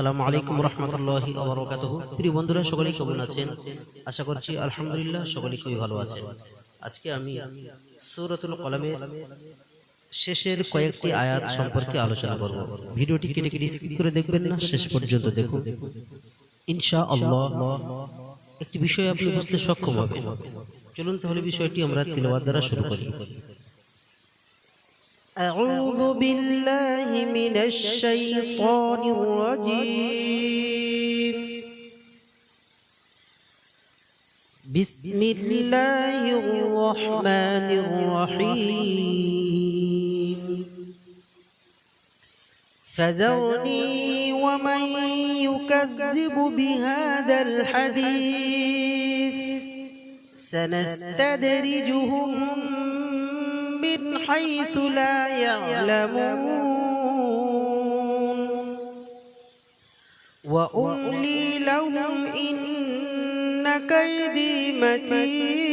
আসসালামু আলাইকুম রহমতুল্লাহি আবরকাতহ প্রিয় বন্ধুরা, সকলেই কেমন আছেন? আশা করছি আলহামদুলিল্লাহ সকলেই খুবই ভালো আছেন। আজকে আমি সূরাতুল কলামের শেষের কয়েকটি আয়াত সম্পর্কে আলোচনা করব। ভিডিওটি কেটে কেটে স্কিপ করে দেখবেন না, শেষ পর্যন্ত দেখুন। ইনশা আল্লাহ একটি বিষয় আপনি বুঝতে সক্ষম হবেন। চলুন তাহলে বিষয়টি আমরা তিলওয়াত দ্বারা শুরু করি। أعوذ بالله من الشيطان الرجيم. بسم الله الرحمن الرحيم. فذرني ومن يكذب بهذا الحديث. سنستدرجهم من حيث لا يعلمون. وأملي لهم إن كيدي متين.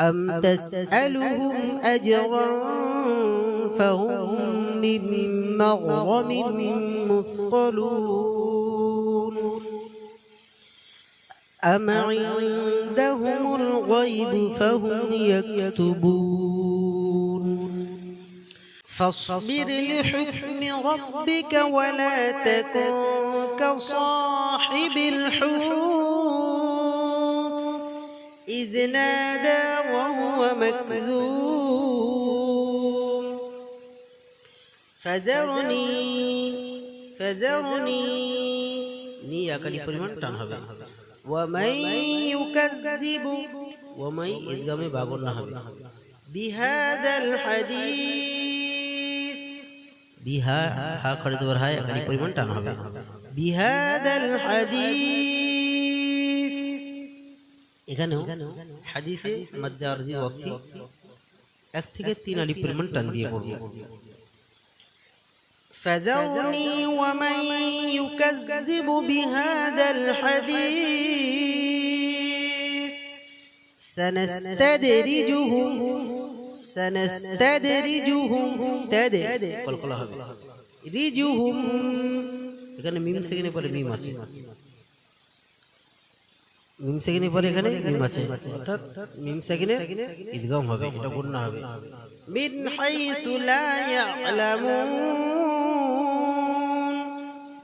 أم تسألهم أجرا فهم من مغرم مثقلون. أم عندهم الغيب فهم يكتبون فاصبر لحكم ربك ولا تكن كصاحب الحوت إذ نادى وهو مكذوب فذرني فذرني نيا كلي فرمان تنهبه ইউকাযযিবু ওয়ামাই ইদগামে বাগর না হবে বিহাদাল হাদিস বিহা হা খড়ে জবর হায় পরিমাণ টান হবে বিহাদাল হাদিস এখানেও হাদিসে মধ্যে আরজি ওয়াক্ফি এক থেকে তিন আলি পরিমাণ টান দিয়ে পড়বে فذرني ومن يكذب بهذا الحديث سنستدرجهم سنستدرجهم تد কল কলা হবে রিজুহুম এখানে মিম সেকেন্ডে পরে মিম আছে মিম সেকেন্ডে পরে এখানে মিম আছে অর্থাৎ মিম সেকেন্ডে ইদগাম হবে এটা গুণনা হবে মিন হাইতু লা ইয়ালামুন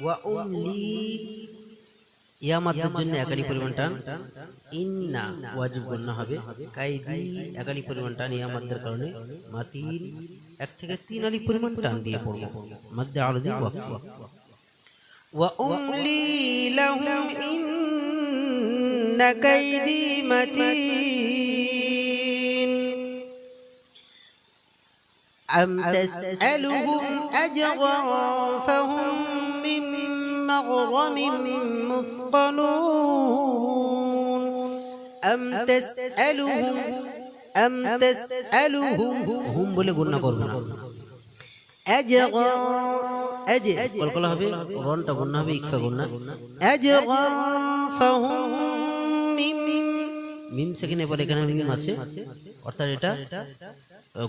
وأملي ইয়া মাদ্দের জন্য একালি পরিমাণ টান ইন্না ওয়াজিব গণ্য হবে কাইদি একালি পরিমাণ টান ইয়া মাদ্দের কারণে মাতিন এক থেকে তিন আলি পরিমাণ টান দিয়ে পড়ব মধ্যে আরদি ওয়াকফ وأملي لهم إن كيدي متين أم تسألهم أجرا فهم من مغرم مثقلون أم تسألهم أم تسألهم هم বলে গণনা করব না أجرا أجر কলকলা হবে রনটা গণনা হবে ইকফা গণনা أجرا فهم من মিম সেকেন্ডের পরে এখানে মিম আছে অর্থাৎ এটা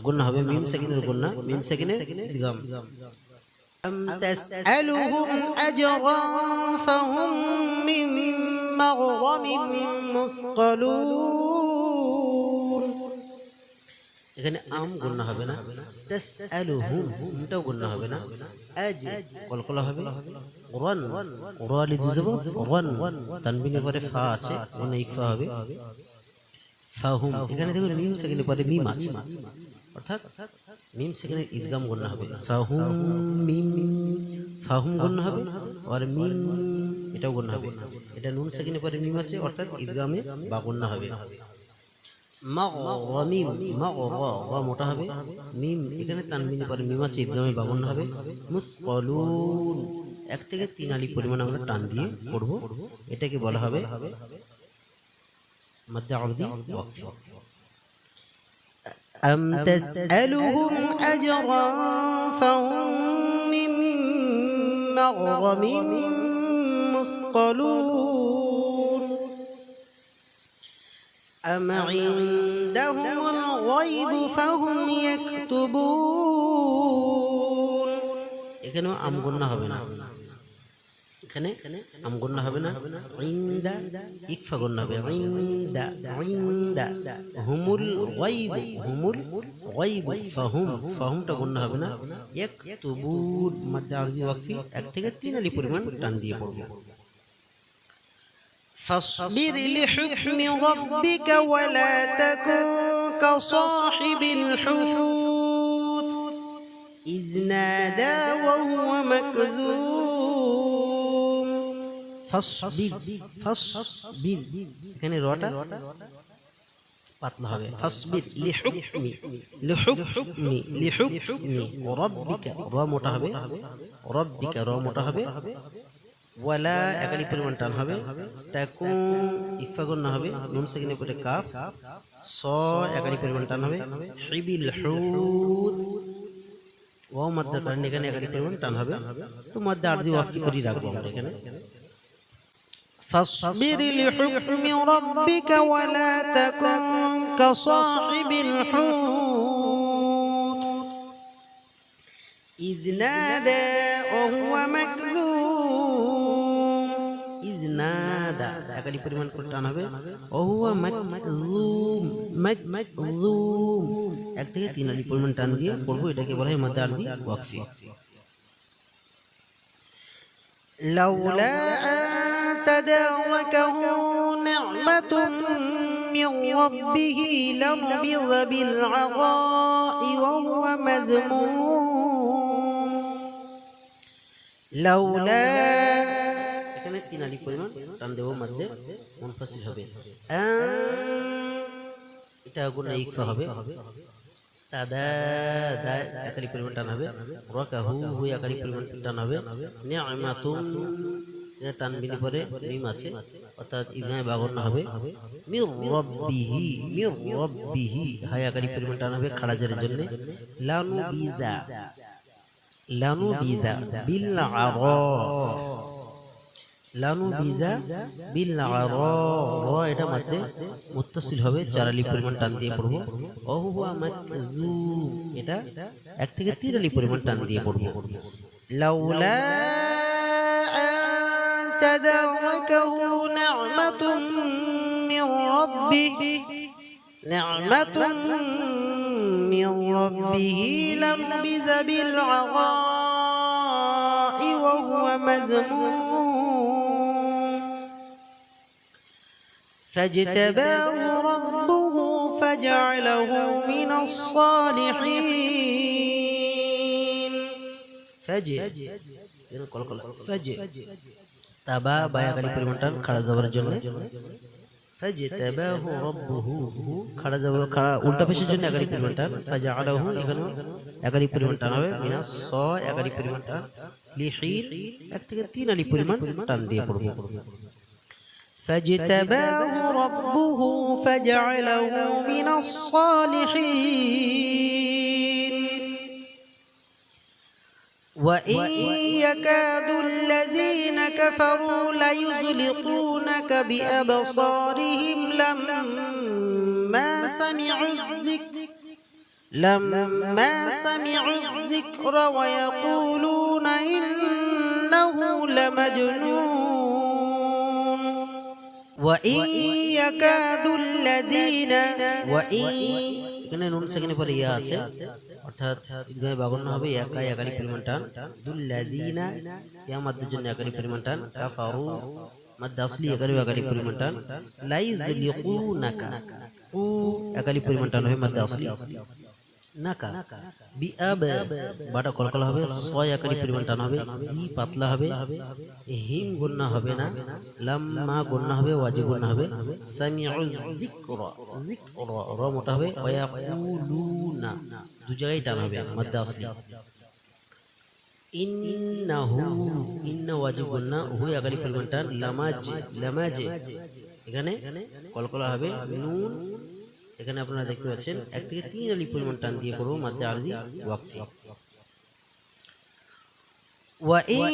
গুণনা হবে মিম সেকেন্ডের গুণনা মিম সেকেন্ডের ইদগাম أم تسألهم أجرا فهم من مغرم مثقلون এখানে আম গুণনা হবে না তাসআলুহুম হুমটাও গুণনা হবে না আজ কলকলা হবে কুরআন কুরআলি দুজব কুরআন তানবিনের পরে ফা আছে ওখানে ইকফা হবে ফাহুম এখানে দেখুন মিম সেকেন্ডের পরে মিম আছে অর্থাৎ মিম সেখানে ঈদগাম গণ্য হবে ফাহুম মিম, ফাহুম গণ্য হবে আর মিম এটাও গণ্য হবে। এটা নুন সেকেন্ডের পরে মিম আছে, অর্থাৎ ঈদগামে বা গণ্য হবে। মাগরা রা মোটা হবে। মিম এখানে তানবিনের পরে মিম আছে ইদগামে বাবন্ন হবে। মুসকালুন, এক থেকে তিন আলি পরিমাণ আমরা টান দিয়ে পড়ব। এটাকে বলা হবে মধ্যে আরদি ওয়াকফ। أم تسألهم أجرا فهم من مغرم مثقلون أم عندهم الغيب فهم يكتبون এখানেও আম গণ্য হবে না এখানে আম গণ্য হবে না ইন্দা ইকফা গণ্য হবে ইন্দা ইন্দা হুমুল গায়ব হুমুল গায়ব ফাহুম ফাহুমটা গণ্য হবে না ইয়াকতুবুন মাদ্দা আরবি ওয়াকফি এক থেকে তিন আলি পরিমাণ টান দিয়ে পড়বে فاصبر لحكم ربك ولا تكن كصاحب الحوت إذ نادى وهو مكذوم ফাসবির ফাসবির এখানে রটা পাতলা হবে। ফাসবির লিহুকমি লিহুকমি লিহুকমি। রব্বিকা র মোটা হবে। রব্বিকা র মোটা হবে। ওয়ালা একালি পরিমাণ টান হবে। তাকু ইফাগুন না হবে। নুন সেকেন্ডের পরে কাফ। স একালি পরিমাণ টান হবে। হিবিল হুদ। ওয়াও মাত্রা টান এখানে একালি পরিমাণ টান হবে। তো মাদ্দা আর দিয়ে ওয়াকি করি রাখব আমরা এখানে। فاصبر لحكم ربك ولا تكن كصاحب الحوت إذ نادى وهو مكذوم إذ نادى একালি পরিমাণ করে টান হবে وهو مكذوم مكذوم এক থেকে তিন আলি পরিমাণ টান দিয়ে পড়বো এটাকে বলা হয় মাদ্দা আরবি ওয়াকফি لولا أن تداركه نعمة من ربه لنبذ بالعراء وهو مذموم لولا এখানে তিন আলি পরিমাণ টান দেবো মধ্যে মুনফাসিল হবে এটা গুণা ইকফা হবে তাদা দা একালি পরিমাণ টান হবে রাকাহু হু একালি পরিমাণ টান হবে নি'মাতুন এটা তানবিনি পরে মিম আছে অর্থাৎ হবে। রাব্বিহি রাব্বিহি হায় একালি পরিমাণ টান হবে খারাজের জন্য। লানু বিদা লানু বিদা বিল আরা। লানু বিদা বিল আরা। এটা মধ্যে মুত্তাসিল হবে চারালি পরিমাণ টান দিয়ে পড়ব। অহুয়া এটা এক থেকে তিন আলি পরিমাণ টান দিয়ে পড়ব। লাউলা تداركه نعمة من ربه. نعمة من ربه. لنبذ بالعراء وهو مذموم. فاجتباه ربه فجعله من الصالحين. فجئ فجئ তাবা বায়াকালি পরিমাণটা খাড়া যাবার জন্য ফাজতাবাহু রাব্বুহু খাড়া যাবার খাড়া উল্টা পেশের জন্য একারি পরিমাণটা ফাজআলাহু এখানে একারি পরিমাণটা হবে মিনাস স একারি পরিমাণটা লিহিল এক থেকে তিন আলি পরিমাণ টান দিয়ে পড়বো فاجتباه ربه فجعله من الصالحين وإن يكاد الذين كفروا ليزلقونك بأبصارهم لما سمعوا الذكر لما سمعوا الذكر ويقولون إنه لمجنون. وإن يكاد الذين وإن এখানে নুন সেখানে পরে ইয়া আছে অর্থাৎ ঈদগাহে বাগন্ন হবে একা একালি পরিমাণ টান দুল্লাযিনা ইয়া মাদ্দের জন্য একালি পরিমাণ টান কাফারু মাদ্দ আসলি একালি একালি পরিমাণ টান লাইজলিকুনাকা কু একালি পরিমাণ টান হবে মাদ্দ আসলি নাকা, বি বাটা কলকলা হবে ছয় আকারি পরিমাণ টান হবে, ই পাতলা হবে হিম গুন্না হবে না লাম মা হবে, ওয়াজি গুন্না হবে, সামিউল যিকরা যিকরা, র মোটা হবে, ওয়ায়াকুলুনা, দু জায়গায় টান হবে মধ্যে আসলি। ইন্নাহু, ইন্না ওয়াজিব গুন্না হুই আকারি পরিমাণ টান লামাজ, লামাজে, এখানে কলকলা হবে, নুন এখানে আপনারা দেখতে পাচ্ছেন এক থেকে তিন আলি পরিমাণ টান দিয়ে করবো মাঝে আরদি ওয়াকফি وإن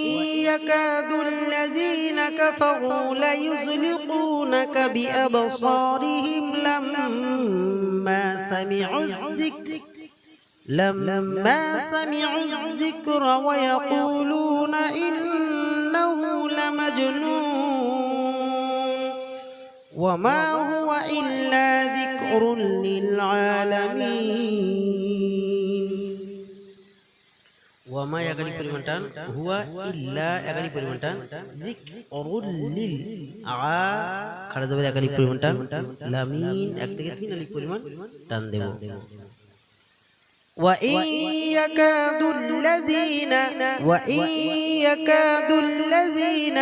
يكاد الذين كفروا ليزلقونك بأبصارهم لما سمعوا الذكر لما سمعوا الذكر ويقولون إنه لمجنون وما هو إلا ذكر للعالمين ওয়ামা এগারি পরিমাণ টান হুয়া ইল্লা এগারি পরিমাণ টান যিকরুল লিল আ খাড়া যাবে এগারি পরিমাণ টান লামিন এক থেকে তিন আলি পরিমাণ টান দেব وإن يكاد الذين وإن يكاد الذين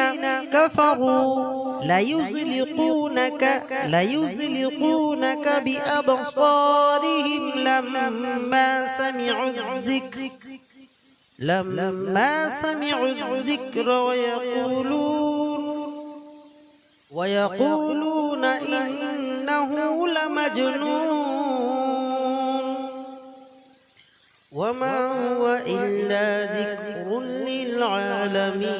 كفروا ليزلقونك ليزلقونك بأبصارهم لما سمعوا الذكر لما سمعوا الذكر ويقولون ويقولون إنه لمجنون. وما هو إلا ذكر للعالمين.